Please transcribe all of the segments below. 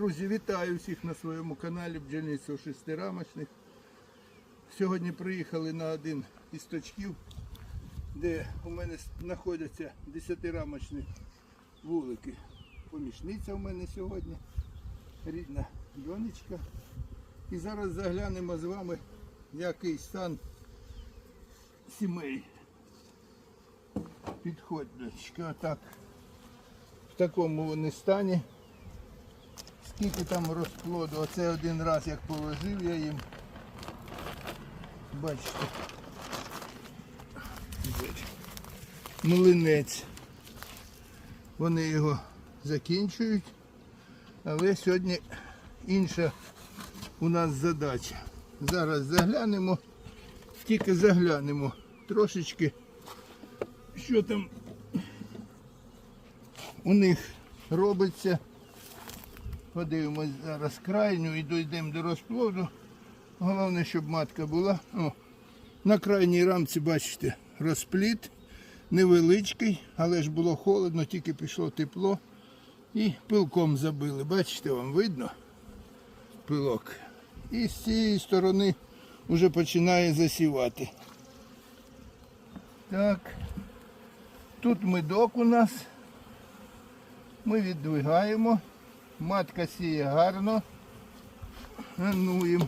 Друзі, вітаю всіх на своєму каналі бджільництво шестирамочних. Сьогодні приїхали на один із точків, де у мене знаходяться десятирамочні вулики. Помічниця у мене сьогодні, рідна донечка. І зараз заглянемо з вами, який стан сімей. Підходь, дочка, отак. В такому вони стані. Скільки там розплоду, оце один раз як положив я їм. Бачите. Млинець. Вони його закінчують. Але сьогодні інша у нас задача. Зараз заглянемо, тільки заглянемо трошечки, що там у них робиться. Подивимось зараз крайню і дійдемо до розплоду. Головне, щоб матка була. О, на крайній рамці, бачите, розпліт. Невеличкий, але ж було холодно, тільки пішло тепло. І пилком забили. Бачите, вам видно? Пилок. І з цієї сторони вже починає засівати. Так. Тут медок у нас. Ми віддвигаємо. Матка сіє гарно. Гануємо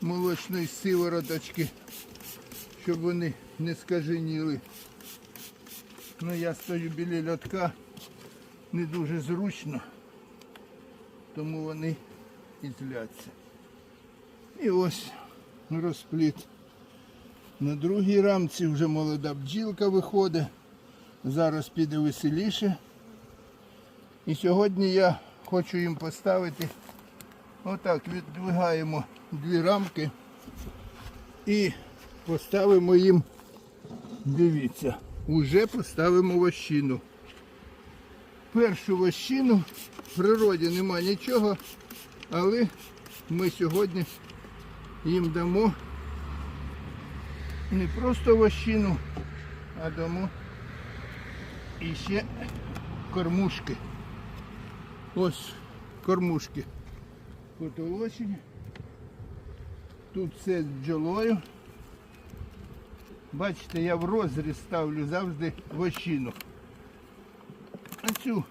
молочної сивороточки, щоб вони не скаженіли. Ну я стою біля льотка, не дуже зручно, тому вони і зляться. І ось розпліт. На другій рамці вже молода бджілка виходить. Зараз піде веселіше. І сьогодні я хочу їм поставити, отак віддвигаємо дві рамки і поставимо їм, дивіться, уже поставимо вощину. Першу вощину в природі нема нічого, але ми сьогодні їм дамо не просто вощину, а дамо і ще кормушки. Ось кормушки. Потолочені. Тут все з бджолою. Бачите, я в розріз ставлю завжди вощину. А цю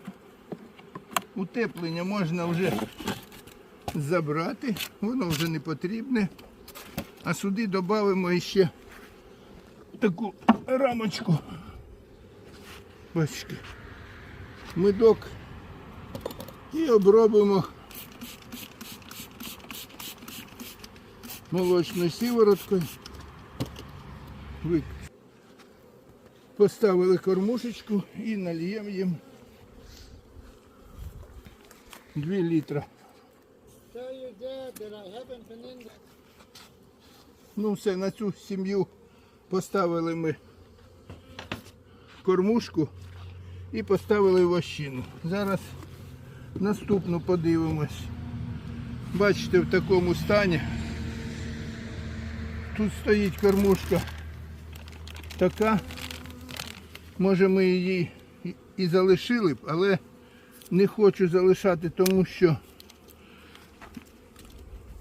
утеплення можна вже забрати, воно вже не потрібне. А сюди додамо ще таку рамочку. Бачите, медок і обробимо молочною сівороткою. Поставили кормушечку і нальємо їм 2 літра. Ну все, на цю сім'ю поставили ми кормушку і поставили вощину. Зараз наступну подивимось. Бачите, в такому стані. Тут стоїть кормушка така. Може ми її і- залишили б, але не хочу залишати, тому що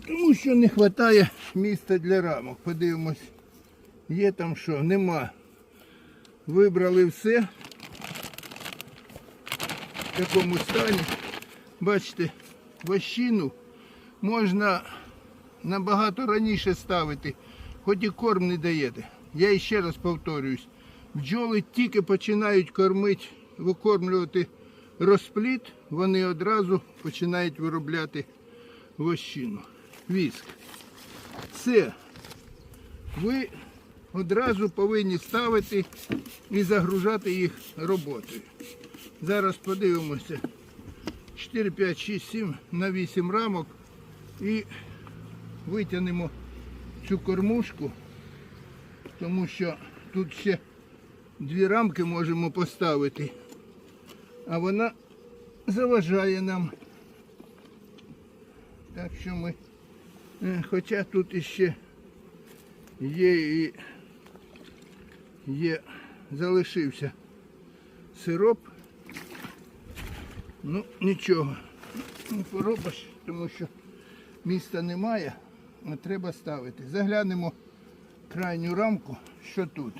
тому що не вистачає місця для рамок. Подивимось, є там що, нема. Вибрали все в такому стані. Бачите, вощину можна набагато раніше ставити, хоч і корм не даєте. Я ще раз повторююсь, бджоли тільки починають кормити, викормлювати розпліт, вони одразу починають виробляти вощину. Віск. Все. Ви одразу повинні ставити і загружати їх роботою. Зараз подивимося. 4, 5, 6, 7 на 8 рамок і витягнемо цю кормушку, тому що тут ще дві рамки можемо поставити, а вона заважає нам. Так що ми, е, хоча тут іще є і є, залишився сироп, ну нічого. не поробиш, тому що міста немає, а треба ставити. Заглянемо крайню рамку, що тут.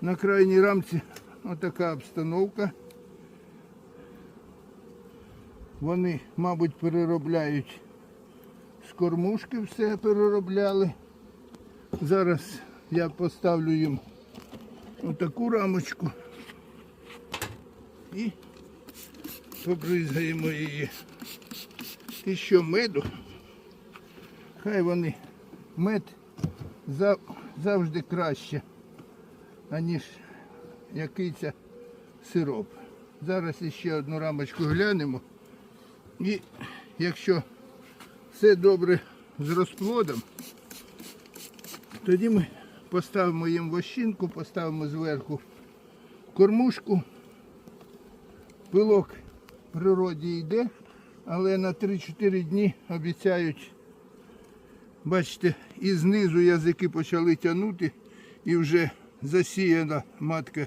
На крайній рамці отака обстановка. Вони, мабуть, переробляють з кормушки все переробляли. Зараз я поставлю їм отаку рамочку і побризгаємо її. І що меду, хай вони мед зав- завжди краще, аніж який це сироп. Зараз іще одну рамочку глянемо. І якщо все добре з розплодом, тоді ми поставимо їм вощинку, поставимо зверху кормушку. Пилок в природі йде, але на 3-4 дні обіцяють, бачите, і знизу язики почали тягнути і вже засіяна матка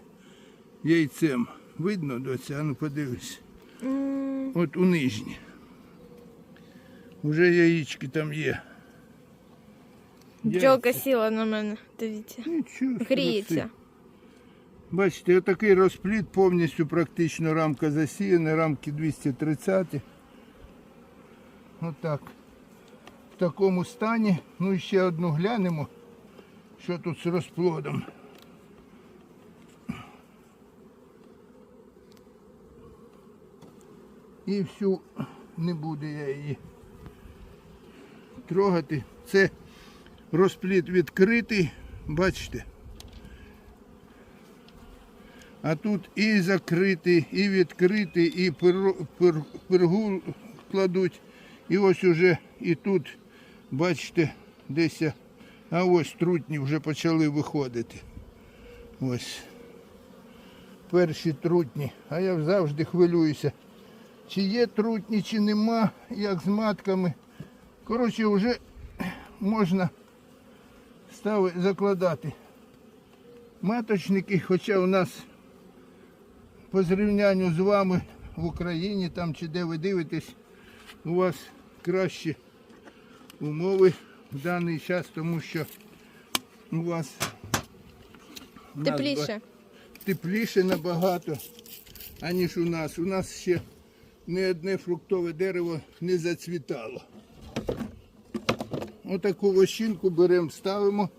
яйцем. Видно доця? Ну подивись. От у нижній. Уже яєчки там є. Бджолка сіла на мене, дивіться. Гріється. Бачите, отакий розплід повністю практично рамка засіяна, рамки 230. Отак. В такому стані. Ну і ще одну глянемо, що тут з розплодом. І всю не буде я її трогати. Це розплід відкритий, бачите. А тут і закритий, і відкритий, і пер, пер, пергу кладуть. І ось уже і тут, бачите, десь, а ось трутні вже почали виходити. Ось. Перші трутні. А я завжди хвилююся. Чи є трутні, чи нема, як з матками. Коротше, вже можна ставити, закладати маточники, хоча у нас по зрівнянню з вами в Україні, там чи де ви дивитесь, у вас кращі умови в даний час, тому що у вас нас Тепліше. тепліше набагато, аніж у нас. У нас ще не одне фруктове дерево не зацвітало. Отаку вощинку беремо, ставимо.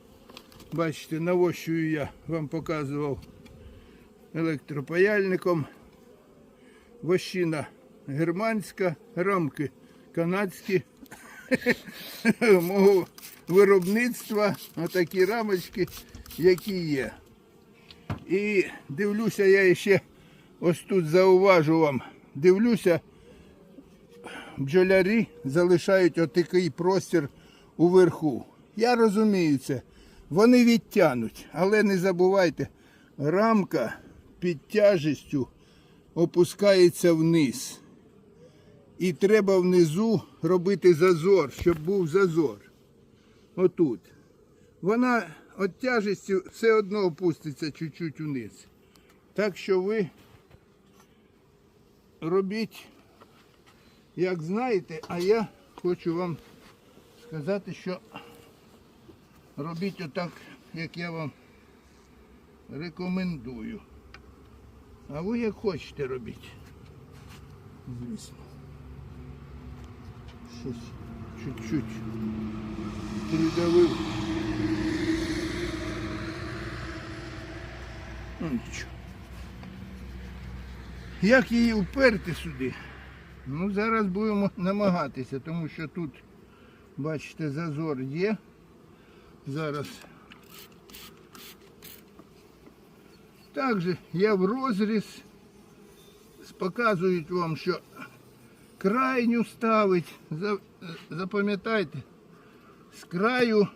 Бачите, навощую я вам показував електропаяльником. Вощина германська, рамки канадські. Мого виробництва, отакі рамочки, які є. І дивлюся, я ще ось тут зауважу вам, дивлюся, бджолярі залишають отакий простір уверху. Я розумію це. Вони відтянуть, але не забувайте, рамка під тяжестю опускається вниз. І треба внизу робити зазор, щоб був зазор. Отут. Вона від тяжесті все одно опуститься чуть-чуть вниз. Так що ви робіть, як знаєте, а я хочу вам сказати, що робіть отак, як я вам рекомендую. А ви як хочете робіть. Звісно. Щось чуть-чуть придавив. Ну нічого. Як її вперти сюди? Ну, зараз будемо намагатися, тому що тут, бачите, зазор є. Зараз. Також я в розріз. Показують вам, що крайню ставить. За- Запам'ятайте, з краю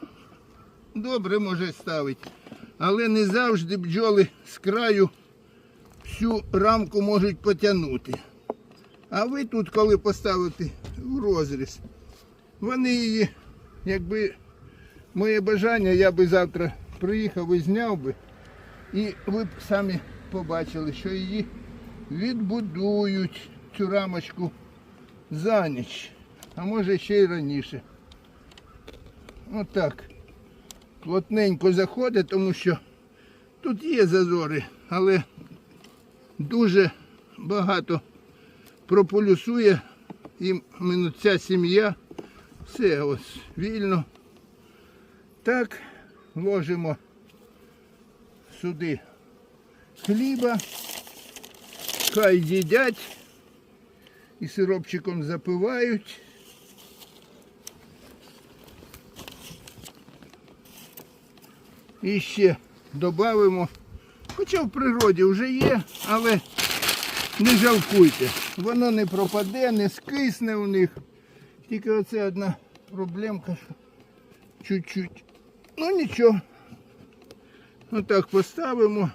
добре може ставити, але не завжди бджоли з краю всю рамку можуть потягнути. А ви тут, коли поставите в розріз, вони її, якби моє бажання, я би завтра приїхав і зняв би, і ви б самі побачили, що її відбудують цю рамочку за ніч, а може ще й раніше. Отак. Плотненько заходить, тому що тут є зазори, але дуже багато прополюсує іменно ця сім'я. Все ось вільно. Так, ложимо сюди хліба, хай їдять і сиропчиком запивають. І ще додамо, хоча в природі вже є, але не жалкуйте. Воно не пропаде, не скисне у них. Тільки оце одна проблемка, чуть-чуть. Ну нічого. Отак поставимо,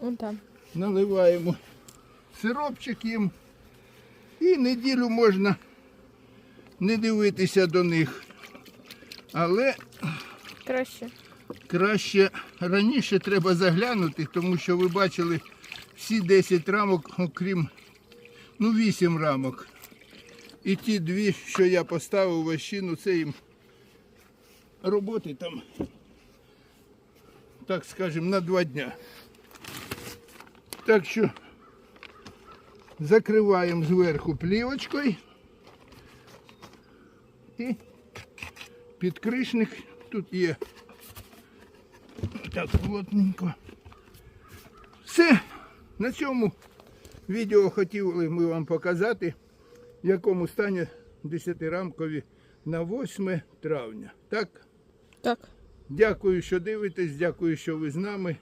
Он там. наливаємо сиропчик їм. І неділю можна не дивитися до них. Але Краще. краще раніше треба заглянути, тому що ви бачили всі 10 рамок, окрім ну 8 рамок. І ті дві, що я поставив у вощину, це їм роботи там, так скажемо, на два дня. Так що закриваємо зверху плівочкою і підкришник тут є. Так, плотненько. Все. На цьому відео хотіли ми вам показати, в якому стані 10-рамкові на 8 травня. Так? Так. Дякую, що дивитесь, дякую, що ви з нами.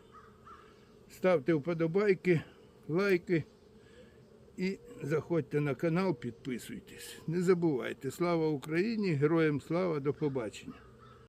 Ставте вподобайки, лайки і заходьте на канал, підписуйтесь. Не забувайте. Слава Україні! Героям слава, до побачення!